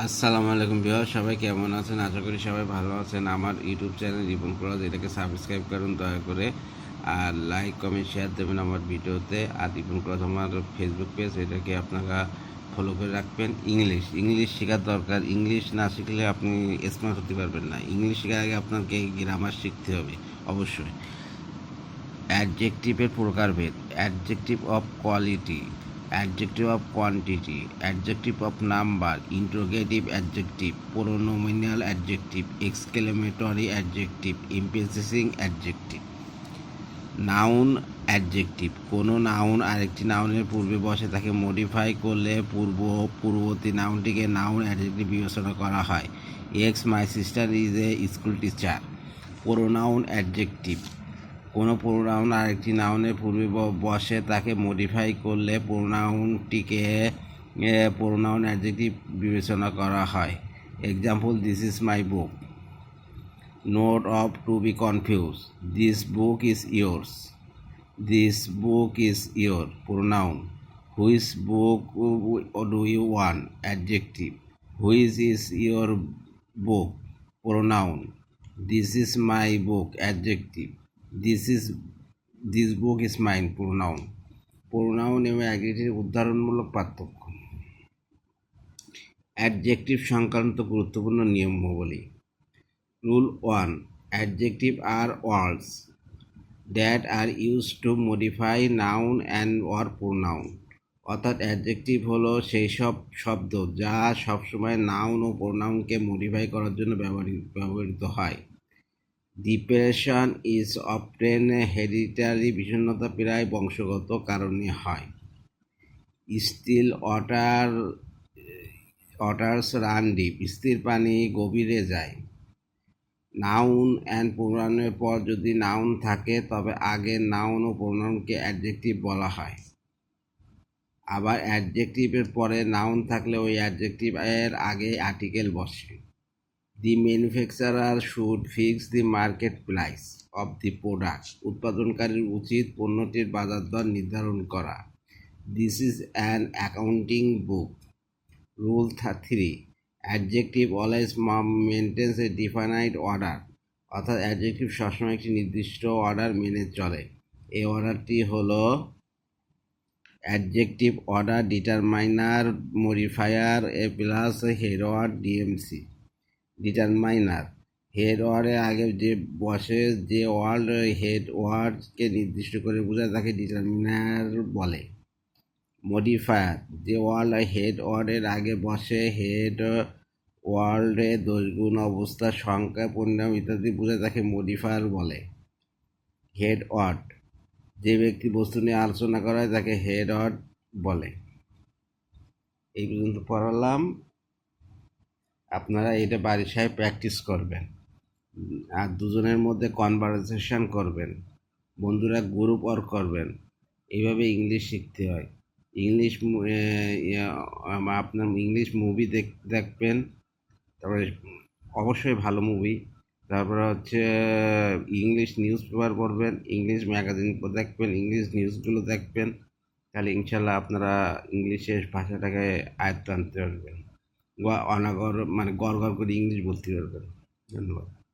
আসসালামু আলাইকুম বিহার সবাই কেমন আছেন? আশা করি সবাই ভালো আছেন। আমার ইউটিউব চ্যানেল রিপন ক্রস এটাকে সাবস্ক্রাইব করুন দয়া করে। আর লাইক কমেন্ট শেয়ার দেবেন আমার ভিডিওতে। আর রিপন ক্রস আমার ফেসবুক পেজ এটাকে আপনারা ফলো করে রাখবেন। ইংলিশ ইংলিশ শেখার দরকার। ইংলিশ না শিখলে আপনি স্মার্ট হতে পারবেন না। ইংলিশ শেখার আগে আপনাকে গ্রামার শিখতে হবে, অবশ্যই। অ্যাডজেক্টিভের প্রকারভেদ adjective of quality adjective of quantity adjective of number interrogative adjective pronominal adjective exclamatory adjective emphasising adjective noun adjective কোনো নাউন আরেকটি নাউনের পূর্বে বসে তাকে মডিফাই করলে পূর্ব পূর্ববর্তী নাউনটিকে নাউন অ্যাডজেক্টিভ বিবেচনা করা হয়। Ex my sister is a school teacher pronoun adjective কোনো প্রোনাউন আরেকটি নাউনের পূর্বে বসে তাকে মডিফাই করলে প্রোনাউনটিকে প্রোনাউন অ্যাডজেক্টিভ বিবেচনা করা হয়। Example this is my book note of to be confuse this book is yours this book is your pronoun whose book do you want adjective which is your book pronoun this is my book adjective this is this book is mine pronoun pronoun এবং অ্যাগ্রিটির উদাহরণমূলক পার্থক্য। Adjective সংক্রান্ত গুরুত্বপূর্ণ নিয়মাবলী। Rule one adjective are words that are use to modify noun and or pronoun অর্থাৎ adjective হলো সেই সব শব্দ যা সবসময় নাউন ও প্রোনাউনকে মডিফাই করার জন্য ব্যবহৃত ব্যবহৃত হয়। ডিপ্রেশন ইজ অফটেন হেরিটারি বিষণ্ণতা প্রায় বংশগত কারণে হয়। Still water, waters run deep, স্থির পানি গভীরে যায়। নাউন অ্যান্ড প্রোনাউনের পর যদি নাউন থাকে, তবে আগে নাউন ও প্রোনাউনকে অ্যাডজেক্টিভ বলা হয়। আবার অ্যাডজেক্টিভের পরে নাউন থাকলে ওই অ্যাডজেক্টিভ এর আগে আর্টিকেল বসে। The manufacturer should fix the market price of the product উৎপাদনকারীর উচিত পণ্যটির বাজার দর নির্ধারণ করা। This is an accounting book rule three adjective always maintains a defined order অর্থাৎ অ্যাডজেক্টিভ সবসময় একটি নির্দিষ্ট অর্ডার মেনে চলে। এই অর্ডারটি হলো adjective order determiner modifier a plus head word DMC determiner head ওয়ার্ডের আগে যে বসে যে ওয়ার্ড হেড ওয়ার্ডকে নির্দিষ্ট করে বোঝায় তাকে ডিটারমিনার বলে। মডিফায়ার যে ওয়ার্ল্ড হেড ওয়ার্ডের আগে বসে হেড ওয়ার্ল্ডে দোষগুণ, অবস্থা, সংখ্যা, পরিণাম ইত্যাদি বোঝায় তাকে মডিফায়ার বলে। হেড ওয়ার্ড যে ব্যক্তি বস্তু নিয়ে আলোচনা করায় তাকে হেড ওয়ার্ড বলে। এই পর্যন্ত পড়ালাম। আপনারা এটা সাহেব প্র্যাকটিস করবেন। আর দুজনের মধ্যে কনভারসেশন করবেন। বন্ধুরা গ্রুপ ওয়ার্ক করবেন। এইভাবে ইংলিশ শিখতে হয়। ইংলিশ আপনার ইংলিশ মুভি দেখ দেখবেন। তারপরে অবশ্যই ভালো মুভি তারপরে হচ্ছে ইংলিশ নিউজ পেপার পড়বেন ইংলিশ ম্যাগাজিন দেখবেন। ইংলিশ নিউজগুলো দেখবেন। তাহলে ইনশাল্লাহ আপনারা ইংলিশের ভাষাটাকে আয়ত্ত আনতে পারবেন। অনাগর মানে গড় গড় করে ইংলিশ বলতে পারবেন ধন্যবাদ।